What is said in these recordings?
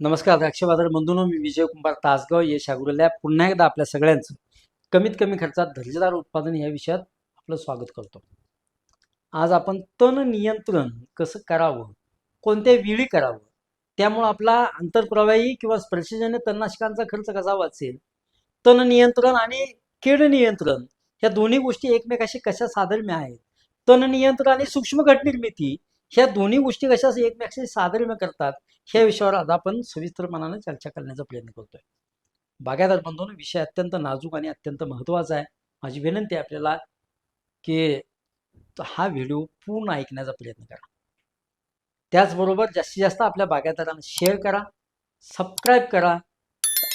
नमस्कार द्राक्ष बाजार बंधूंनो मी विजय कुंभार तासगाव यश अग्रोलॅब पुन्हा एकदा आपल्या सगळ्यांचं कमीत कमी खर्चात दर्जेदार उत्पादन या विषयात आपलं स्वागत करतो. आज आपण तण नियंत्रण कसं करावं कोणत्या वेळी करावं त्यामुळं आपला आंतरप्रवाही किंवा स्पर्शजन्य तणनाशकांचा खर्च कसा वाचेल तण नियंत्रण आणि कीड नियंत्रण ह्या दोन्ही गोष्टी एकमेकाशी कशा साधर्म्य आहेत तण नियंत्रण आणि सूक्ष्म घटनिर्मिती ह्या दोन्ही गोष्टी कशा एकमेकाशी साधर्म्य करतात ह्या विषयावर आज आपण सविस्तरपणाने चर्चा करण्याचा प्रयत्न करतोय. बागायदार बंधून विषय अत्यंत नाजूक आणि अत्यंत महत्त्वाचा आहे. माझी विनंती आहे आपल्याला की हा व्हिडिओ पूर्ण ऐकण्याचा प्रयत्न करा. त्याचबरोबर जास्तीत जास्त आपल्या बागायतदारांना शेअर करा सबस्क्राईब करा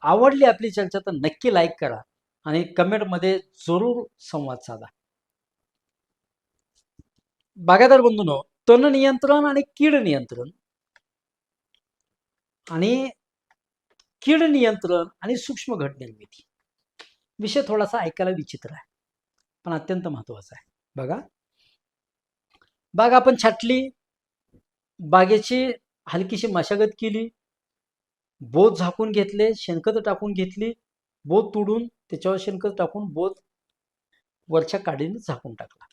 आवडली आपली चर्चा तर नक्की लाईक करा आणि कमेंटमध्ये जरूर संवाद साधा. बागायदार बंधूनो तण नियंत्रण आणि कीड नियंत्रण. आणि कीड नियंत्रण आणि सूक्ष्म घट निर्मिती. विषय थोडासा ऐकायला विचित्र आहे पण अत्यंत महत्त्वाचा आहे. बघा. बाग आपण छाटली बागेची हलकीशी मशागत केली बोध झाकून घेतले शेणखत टाकून घेतली बोध तोडून त्याच्यावर शेणखत टाकून बोध वरच्या काडीने झाकून टाकला.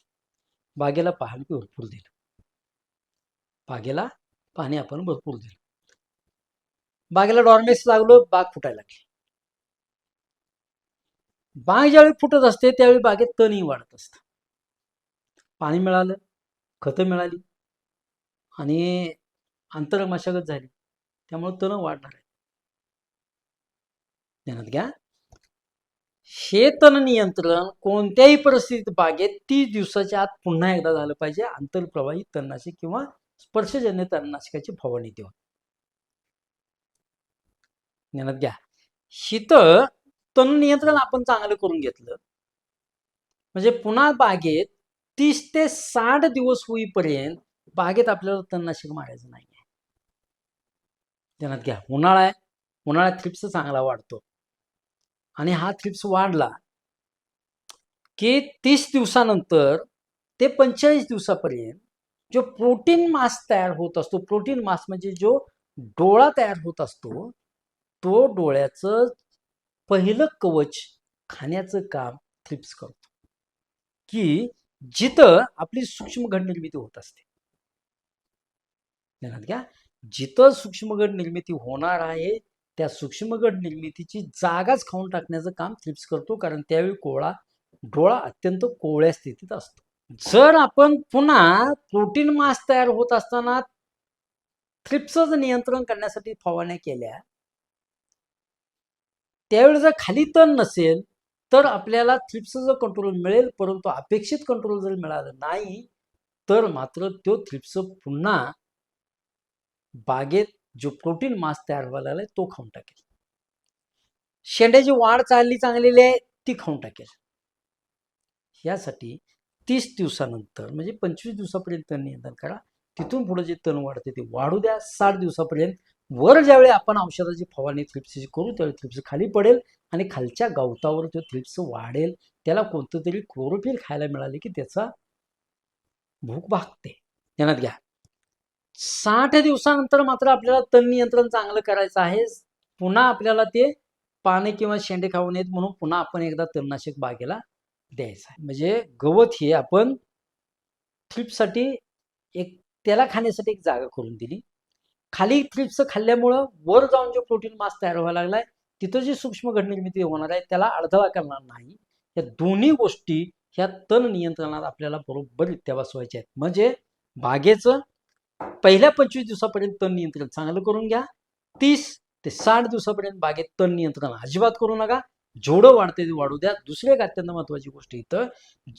बागेला पाणी भरपूर दिलं. बागेला पाणी आपण भरपूर दिलं. बागेला डॉर्मेस लागलो बाग फुटायला लागली. बाग ज्यावेळी फुटत असते त्यावेळी बागेत तणही वाढत असतं. पाणी मिळालं खतं मिळाली आणि अंतर मशागत झाली. त्यामुळे तण वाढणार आहे. ध्यानात घ्या. हे तण नियंत्रण कोणत्याही परिस्थितीत बागेत तीस दिवसाच्या आत पुन्हा एकदा झालं पाहिजे. आंतरप्रवाही तणनाशक किंवा स्पर्शजन्य तणनाशकाची फवारणी देऊन ज्ञानात घ्या. शीत तण नियंत्रण आपण चांगलं करून घेतलं. म्हणजे पुन्हा बागेत तीस ते साठ दिवस होईपर्यंत बागेत आपल्याला तणनाशक मारायचं नाही आहे ध्यानात घ्या. उन्हाळा आहे. उन्हाळ्यात थ्रिप्स चांगला वाढतो. आणि हा थ्रिप्स वाढला की तीस दिवसानंतर ते पंचेचाळीस दिवसापर्यंत जो प्रोटीन मास तयार होत असतो प्रोटीन मास म्हणजे जो डोळा तयार होत असतो तो डोळ्याचं पहिलं कवच खाण्याचं काम थ्रिप्स करतो. की जिथं आपली सूक्ष्म घड निर्मिती होत असते. ध्यानात घ्या जिथं सूक्ष्मगड निर्मिती होणार आहे त्या सूक्ष्मगड निर्मितीची जागाच खाऊन टाकण्याचं काम थ्रिप्स करतो कारण त्यावेळी कोळा डोळा अत्यंत कोवळ्या स्थितीत असतो. जर आपण पुन्हा प्रोटीन मास तयार होत असताना थ्रिप्सचं नियंत्रण करण्यासाठी फवारण्या केल्या त्यावेळी जर खाली तण नसेल तर आपल्याला थ्रिप्सचं कंट्रोल मिळेल परंतु अपेक्षित कंट्रोल जर मिळालं नाही तर मात्र तो थ्रिप्स पुन्हा बागेत जो प्रोटीन मास तयार व्हायला लागलाय तो खाऊन टाकेल. शेंड्याची वाढ चालली चांगलेली आहे ती खाऊन टाकेल. यासाठी तीस दिवसानंतर म्हणजे पंचवीस दिवसापर्यंत तण नियंत्रण करा. तिथून पुढे जे तण वाढते ते वाढू द्या. साठ दिवसापर्यंत. वर ज्यावेळी आपण औषधाची फवारणी थ्रिप्सची करू त्यावेळी थ्रिप्स खाली पडेल आणि खालच्या गवतावर तो थ्रिप्स वाढेल त्याला कोणतं तरी क्लोरोफिल खायला मिळाले की त्याचा भूक भागते. ध्यानात घ्या. साठ दिवसानंतर मात्र आपल्याला तण नियंत्रण चांगलं करायचं आहे. पुन्हा आपल्याला ते पाने किंवा शेंडे खाऊ नयेत म्हणून पुन्हा आपण एकदा तणनाशक बागेला द्यायचा म्हणजे गवत हे आपण थ्रिप्ससाठी एक त्याला खाण्यासाठी एक जागा करून दिली. खाली थ्रिप्स खाल्ल्यामुळं वर जाऊन जो प्रोटीन मास तयार व्हायला लागलाय तिथं जी सूक्ष्म घटनिर्मिती होणार आहे त्याला अडथळा करणार नाही. या दोन्ही गोष्टी ह्या तण नियंत्रणात आपल्याला बरोबररित्या बसवायच्या आहेत. म्हणजे बागेचं पहिल्या पंचवीस दिवसापर्यंत तण नियंत्रण चांगलं करून घ्या. तीस ते साठ दिवसापर्यंत बागेत तण नियंत्रण अजिबात करू नका. जेवढं वाढते ते वाढू द्या. दुसरी एक अत्यंत महत्वाची गोष्ट इथं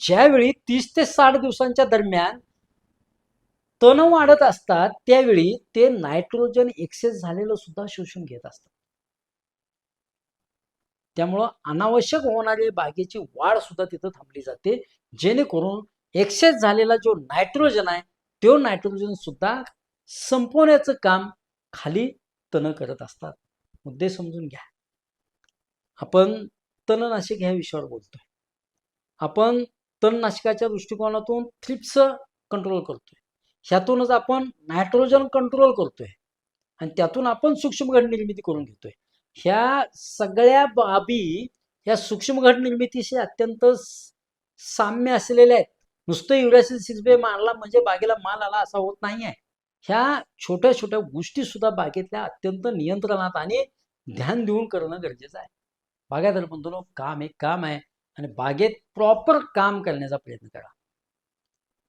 ज्यावेळी तीस ते साठ दिवसांच्या दरम्यान तण वाढत असतात त्यावेळी ते नायट्रोजन एक्सेस झालेलं सुद्धा शोषून घेत असतात. त्यामुळं अनावश्यक होणारी बागेची वाढ सुद्धा तिथं थांबली जाते. जेणेकरून एक्सेस झालेला जो नायट्रोजन आहे तो नायट्रोजन सुद्धा संपवण्याचं काम खाली तण करत असतात. मुद्दे समजून घ्या. आपण तणनाशक ह्या विषयावर बोलतोय. आपण तणनाशकाच्या दृष्टिकोनातून थ्रिप्स कंट्रोल करतोय. ह्यातूनच आपण नायट्रोजन कंट्रोल करतोय. आणि त्यातून आपण सूक्ष्म घड निर्मिती करून घेतोय. ह्या सगळ्या बाबी ह्या सूक्ष्म घड निर्मितीशी अत्यंत साम्य असलेल्या आहेत. नुसतं युरॅसिल सिक्स बे मारला म्हणजे बागेला माल आला असा होत नाही आहे ह्या छोट्या छोट्या गोष्टी सुद्धा बागेतल्या अत्यंत नियंत्रणात आणि ध्यान देऊन करणं गरजेचं आहे. बागायदार म्हणतो काम एक काम आहे. आणि बागेत प्रॉपर काम करण्याचा प्रयत्न करा.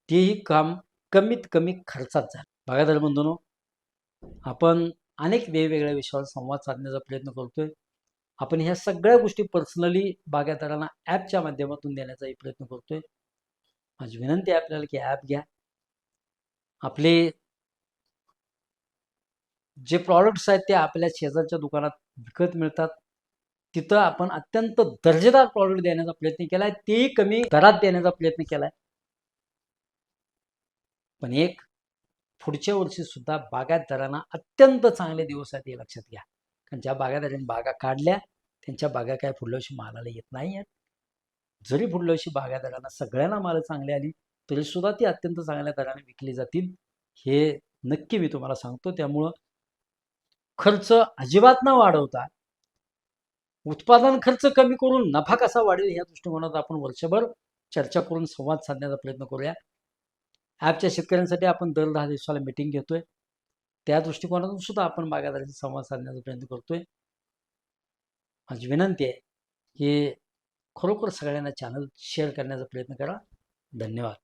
तेही काम कमीत कमी खर्चात झालं. बागायदार बंधूनो आपण अनेक वेगवेगळ्या विषयावर संवाद साधण्याचा प्रयत्न करतोय. आपण ह्या सगळ्या गोष्टी पर्सनली बागायतदारांना ॲपच्या माध्यमातून देण्याचाही प्रयत्न करतोय. माझी विनंती आहे आपल्याला की ॲप घ्या. आपले जे प्रॉडक्ट्स आहेत ते आपल्या शेजारच्या दुकानात विकत मिळतात. तिथं आपण अत्यंत दर्जेदार प्रॉडक्ट देण्याचा प्रयत्न केलाय. तेही कमी दरात देण्याचा प्रयत्न केलाय. पण एक पुढच्या वर्षी सुद्धा बागायतदारांना अत्यंत चांगले दिवस आहेत हे लक्षात घ्या. कारण ज्या बागायतदारांनी बागा काढल्या त्यांच्या बागा काय पुढल्या वर्षी मालाला येत नाही आहेत. जरी पुढल्या वर्षी बागायतदारांना सगळ्यांना माल चांगली आली तरी सुद्धा ती अत्यंत चांगल्या दराने विकली जातील हे नक्की मी तुम्हाला सांगतो. त्यामुळं खर्च अजिबात न वाढवता उत्पादन खर्च कमी करून नफा कसा वाढेल या दृष्टिकोनात आपण वर्षभर चर्चा करून संवाद साधण्याचा प्रयत्न करूया. ॲपच्या शेतकऱ्यांसाठी आपण दर दहा दिवसाला मिटिंग घेतोय. त्या दृष्टिकोनातून सुद्धा आपण बागायदाराशी संवाद साधण्याचा प्रयत्न करतोय. माझी विनंती आहे की खरोखर सगळ्यांना चॅनल शेअर करण्याचा प्रयत्न करा. धन्यवाद.